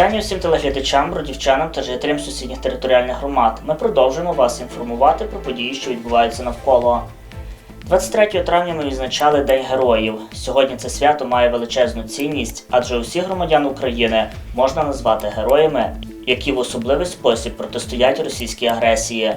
Вітання всім телеглядачам, бродівчанам та жителям сусідніх територіальних громад. Ми продовжуємо вас інформувати про події, що відбуваються навколо. 23 травня ми відзначали День героїв. Сьогодні це свято має величезну цінність, адже усіх громадян України можна назвати героями, які в особливий спосіб протистоять російській агресії.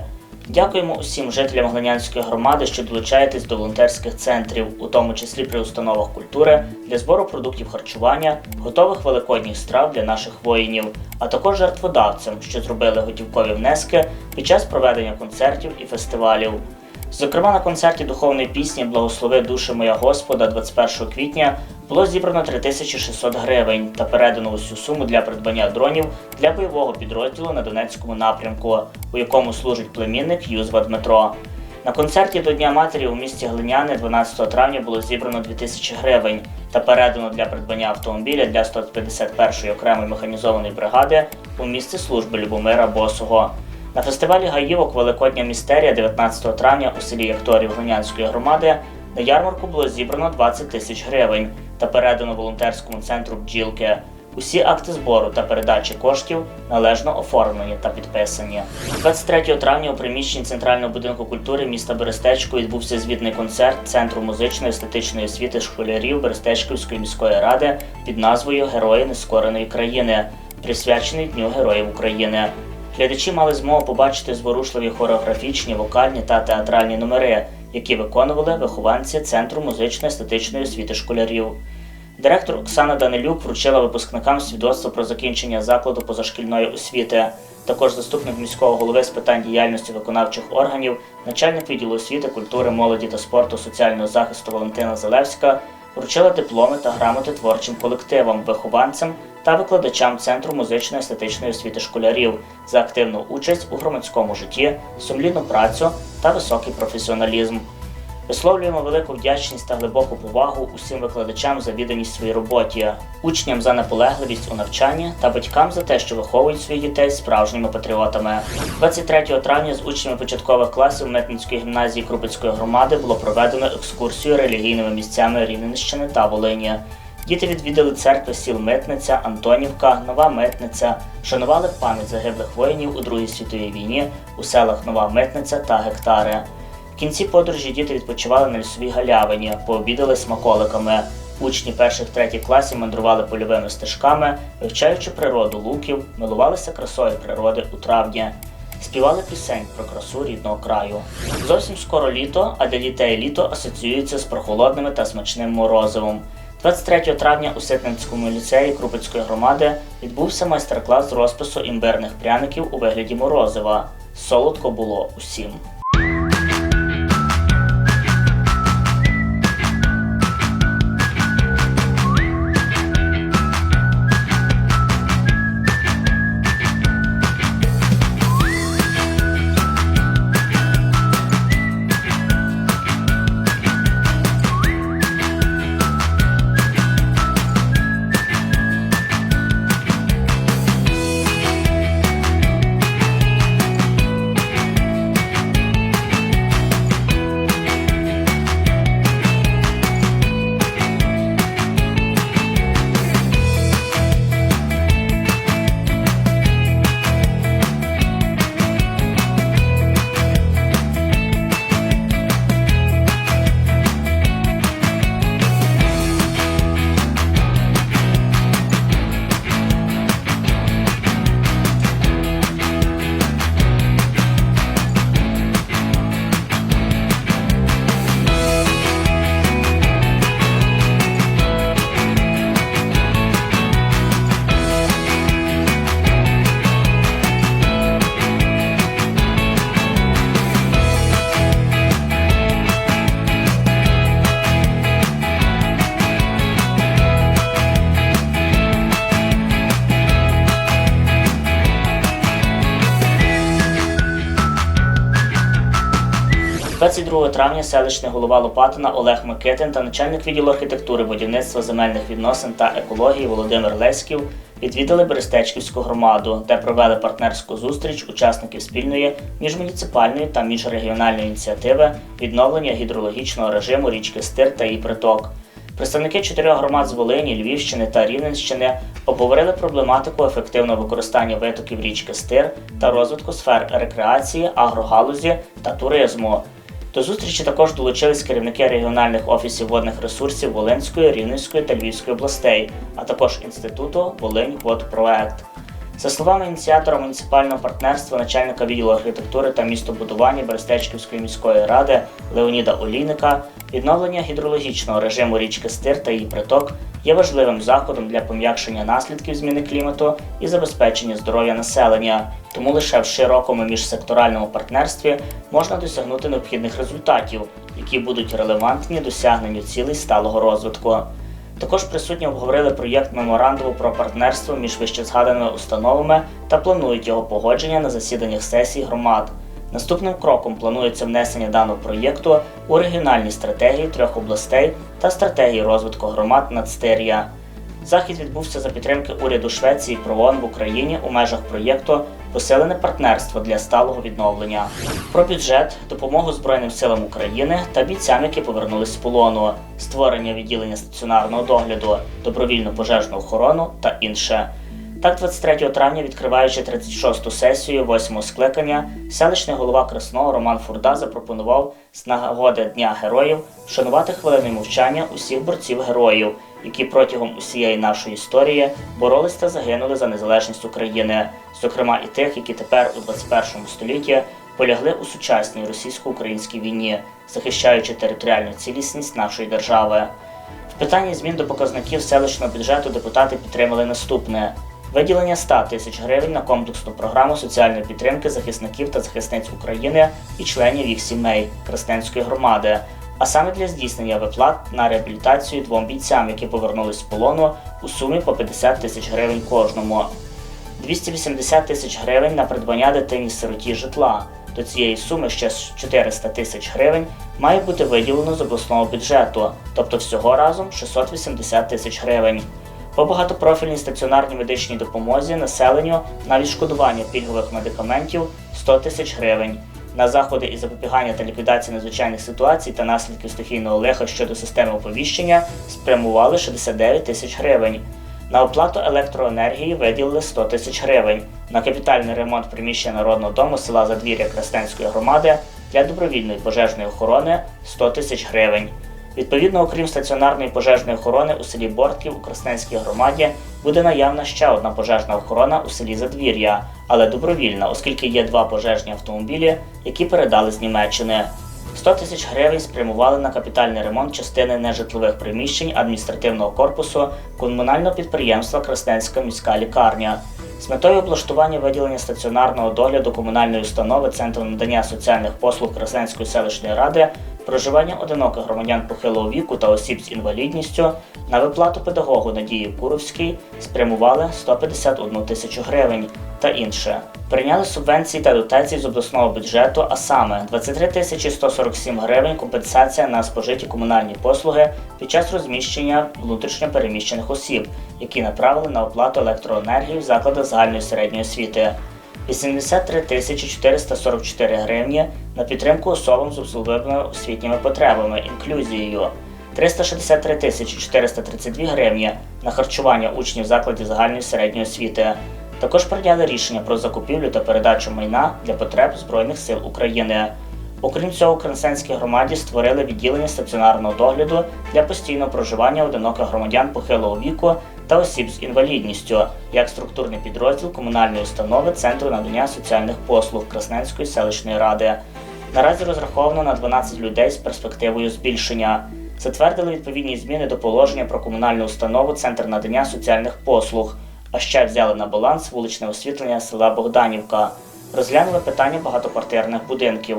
Дякуємо усім жителям Глинянської громади, що долучаєтесь до волонтерських центрів, у тому числі при установах культури, для збору продуктів харчування, готових великодніх страв для наших воїнів, а також жертводавцям, що зробили готівкові внески під час проведення концертів і фестивалів. Зокрема, на концерті духовної пісні Благослови душі моя Господа 21 квітня було зібрано 3600 гривень та передано усю суму для придбання дронів для бойового підрозділу на Донецькому напрямку, у якому служить племінник Юзва Дмитро. На концерті до Дня матері у місті Глиняни 12 травня було зібрано 2000 гривень та передано для придбання автомобіля для 151-ї окремої механізованої бригади у місці служби Любомира Босого. На фестивалі Гаївок Великодня містерія 19 травня у селі Якторів Глинянської громади на ярмарку було зібрано 20 тисяч гривень та передано волонтерському центру бджілки. Усі акти збору та передачі коштів належно оформлені та підписані. 23 травня у приміщенні Центрального будинку культури міста Берестечко відбувся звітний концерт Центру музичної естетичної освіти школярів Берестечківської міської ради під назвою Герої нескореної країни, присвячений Дню Героїв України. Глядачі мали змогу побачити зворушливі хореографічні, вокальні та театральні номери, які виконували вихованці Центру музично-естетичної освіти школярів. Директор Оксана Данилюк вручила випускникам свідоцтво про закінчення закладу позашкільної освіти. Також заступник міського голови з питань діяльності виконавчих органів, начальник відділу освіти, культури, молоді та спорту соціального захисту Валентина Залевська вручила дипломи та грамоти творчим колективам, вихованцям та викладачам Центру музично-естетичної освіти школярів за активну участь у громадському житті, сумлінну працю та високий професіоналізм. Висловлюємо велику вдячність та глибоку повагу усім викладачам за відданість своїй роботі, учням за наполегливість у навчанні та батькам за те, що виховують своїх дітей справжніми патріотами. 23 травня з учнями початкових класів Метницької гімназії Крупицької громади було проведено екскурсію релігійними місцями Рівненщини та Волині. Діти відвідали церкви сіл Митниця, Антонівка, Нова Митниця, шанували пам'ять загиблих воїнів у Другій світовій війні у селах Нова Митниця та Гектари. В кінці подорожі діти відпочивали на лісовій галявині, пообідали смаколиками. Учні перших третіх класів мандрували польовими стежками, вивчаючи природу луків, милувалися красою природи у травні. Співали пісень про красу рідного краю. Зовсім скоро літо, а для дітей літо асоціюється з прохолодними та смачним морозивом. 23 травня у Ситницькому ліцеї Крупицької громади відбувся майстер-клас з розпису імбирних пряників у вигляді морозива. Солодко було усім. – 22 травня селищний голова Лопатина Олег Микитин та начальник відділу архітектури, будівництва земельних відносин та екології Володимир Леськів відвідали Берестечківську громаду, де провели партнерську зустріч учасників спільної міжмуніципальної та міжрегіональної ініціативи відновлення гідрологічного режиму річки Стир та її приток. Представники чотирьох громад з Волині, Львівщини та Рівненщини обговорили проблематику ефективного використання витоків річки Стир та розвитку сфер рекреації, агрогалузі та туризму. До зустрічі також долучились керівники регіональних офісів водних ресурсів Волинської, Рівненської та Львівської областей, а також інституту Волинь Водпроект. За словами ініціатора муніципального партнерства, начальника відділу архітектури та містобудування Берестечківської міської ради Леоніда Олійника, відновлення гідрологічного режиму річки Стир та її приток є важливим заходом для пом'якшення наслідків зміни клімату і забезпечення здоров'я населення. Тому лише в широкому міжсекторальному партнерстві можна досягнути необхідних результатів, які будуть релевантні досягненню цілей сталого розвитку. Також присутні обговорили проєкт меморандуму про партнерство між вищезгаданими установами та планують його погодження на засіданнях сесій громад. Наступним кроком планується внесення даного проєкту у регіональні стратегії трьох областей та стратегії розвитку громад Нацтирія. Захід відбувся за підтримки уряду Швеції про ООН в Україні у межах проєкту Посилене партнерство для сталого відновлення. Про бюджет, допомогу Збройним силам України та бійцям, які повернулись з полону, створення відділення стаціонарного догляду, добровільну пожежну охорону та інше. Так, 23 травня, відкриваючи 36-ту сесію 8-го скликання, селищний голова Красного Роман Фурда запропонував з нагоди Дня героїв вшанувати хвилиною мовчання усіх борців героїв, які протягом усієї нашої історії боролись та загинули за незалежність України, зокрема і тих, які тепер у 21 столітті полягли у сучасній російсько-українській війні, захищаючи територіальну цілісність нашої держави. В питанні змін до показників селищного бюджету депутати підтримали наступне. Виділення 100 тисяч гривень на комплексну програму соціальної підтримки захисників та захисниць України і членів їх сімей Красненської громади, а саме для здійснення виплат на реабілітацію двом бійцям, які повернулись з полону у сумі по 50 тисяч гривень кожному. 280 тисяч гривень на придбання дитині сироті житла. До цієї суми ще 400 тисяч гривень має бути виділено з обласного бюджету, тобто всього разом 680 тисяч гривень. По багатопрофільній стаціонарній медичній допомозі населенню на відшкодування пільгових медикаментів 100 тисяч гривень. На заходи із запобігання та ліквідації надзвичайних ситуацій та наслідків стихійного лиха щодо системи оповіщення спрямували 69 тисяч гривень. На оплату електроенергії виділили 100 тисяч гривень. На капітальний ремонт приміщення народного дому села Задвір'я Красненської громади для добровільної пожежної охорони 100 тисяч гривень. Відповідно, окрім стаціонарної пожежної охорони у селі Бортків у Красненській громаді буде наявна ще одна пожежна охорона у селі Задвір'я, але добровільна, оскільки є два пожежні автомобілі, які передали з Німеччини. 100 тисяч гривень спрямували на капітальний ремонт частини нежитлових приміщень адміністративного корпусу комунального підприємства Красненська міська лікарня. З метою облаштування виділення стаціонарного догляду комунальної установи Центру надання соціальних послуг Красненської селищної ради проживання одиноких громадян похилого віку та осіб з інвалідністю на виплату педагогу Надії Куровській спрямували 151 тисячу гривень та інше. Прийняли субвенції та дотації з обласного бюджету, а саме 23 тисячі 147 гривень компенсація на спожиті комунальні послуги під час розміщення внутрішньо переміщених осіб, які направили на оплату електроенергії в закладах загальної середньої освіти. 83 тисячі 444 гривні на підтримку особам з особливими освітніми потребами, інклюзією, 363 тисячі 432 гривні на харчування учнів закладів загальної середньої освіти. Також прийняли рішення про закупівлю та передачу майна для потреб Збройних сил України. Окрім цього, у громаді створили відділення стаціонарного догляду для постійного проживання одиноких громадян похилого віку та осіб з інвалідністю як структурний підрозділ комунальної установи Центру надання соціальних послуг Красненської селищної ради. Наразі розраховано на 12 людей з перспективою збільшення. Затвердили відповідні зміни до положення про комунальну установу Центр надання соціальних послуг, а ще взяли на баланс вуличне освітлення села Богданівка. Розглянули питання багатоквартирних будинків.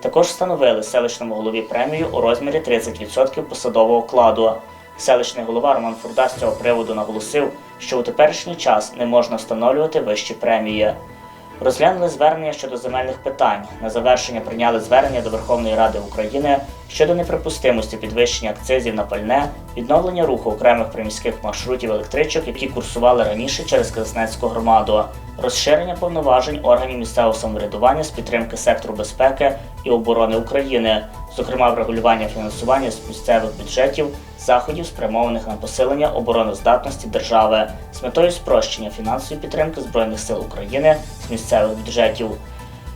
Також встановили селищному голові премію у розмірі 30% посадового окладу. Селищний голова Роман Фурда з цього приводу наголосив, що у теперішній час не можна встановлювати вищі премії. Розглянули звернення щодо земельних питань. На завершення прийняли звернення до Верховної Ради України щодо неприпустимості підвищення акцизів на пальне, відновлення руху окремих приміських маршрутів електричок, які курсували раніше через Краснецьку громаду, розширення повноважень органів місцевого самоврядування з підтримки сектору безпеки і оборони України, зокрема врегулювання фінансування з місцевих бюджетів, заходів, спрямованих на посилення обороноздатності держави з метою спрощення фінансової підтримки Збройних сил України з місцевих бюджетів.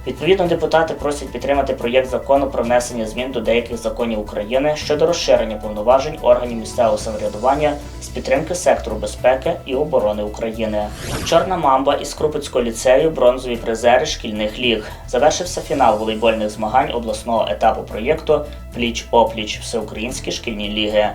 Відповідно, депутати просять підтримати проєкт закону про внесення змін до деяких законів України щодо розширення повноважень органів місцевого самоврядування з підтримки сектору безпеки і оборони України. Чорна мамба із Крупицького ліцею бронзові призери шкільних ліг. Завершився фінал волейбольних змагань обласного етапу проєкту Пліч опліч всеукраїнські шкільні ліги.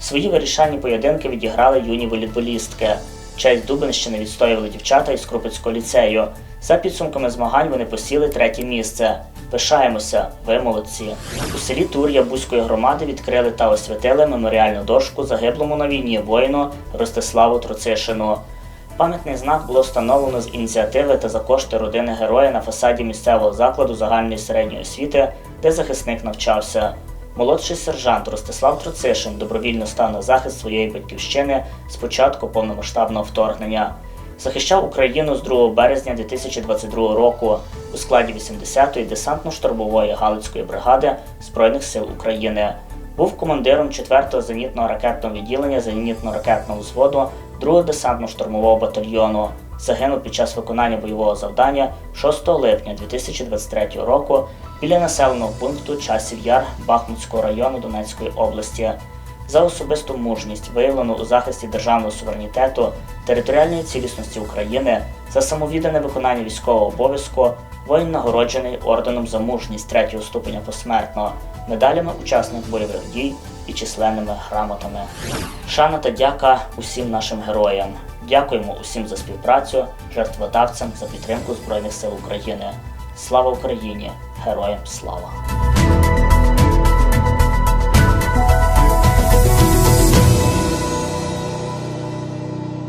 Свої вирішальні поєдинки відіграли юні волейболістки. Честь Дубинщини відстоювали дівчата із Крупицького ліцею. За підсумками змагань вони посіли третє місце. Пишаємося, ви молодці. У селі Тур'я Бузької громади відкрили та освятили меморіальну дошку загиблому на війні воїну Ростиславу Троцишину. Пам'ятний знак було встановлено з ініціативи та за кошти родини героя на фасаді місцевого закладу загальної середньої освіти, де захисник навчався. Молодший сержант Ростислав Троцишин добровільно став на захист своєї батьківщини з початку повномасштабного вторгнення. Захищав Україну з 2 березня 2022 року у складі 80-ї десантно-штурмової Галицької бригади Збройних сил України. Був командиром 4-го зенітного ракетного відділення зенітно-ракетного взводу 2-го десантно-штурмового батальйону. Загинув під час виконання бойового завдання 6 липня 2023 року біля населеного пункту Часів Яр Бахмутського району Донецької області. За особисту мужність, виявлену у захисті державного суверенітету, територіальної цілісності України, за самовіддане виконання військового обов'язку, воїн нагороджений орденом за мужність третього ступеня посмертно, медалями учасник бойових дій і численними грамотами. Шана та дяка усім нашим героям. Дякуємо усім за співпрацю, жертводавцям за підтримку Збройних сил України. Слава Україні! Героям слава!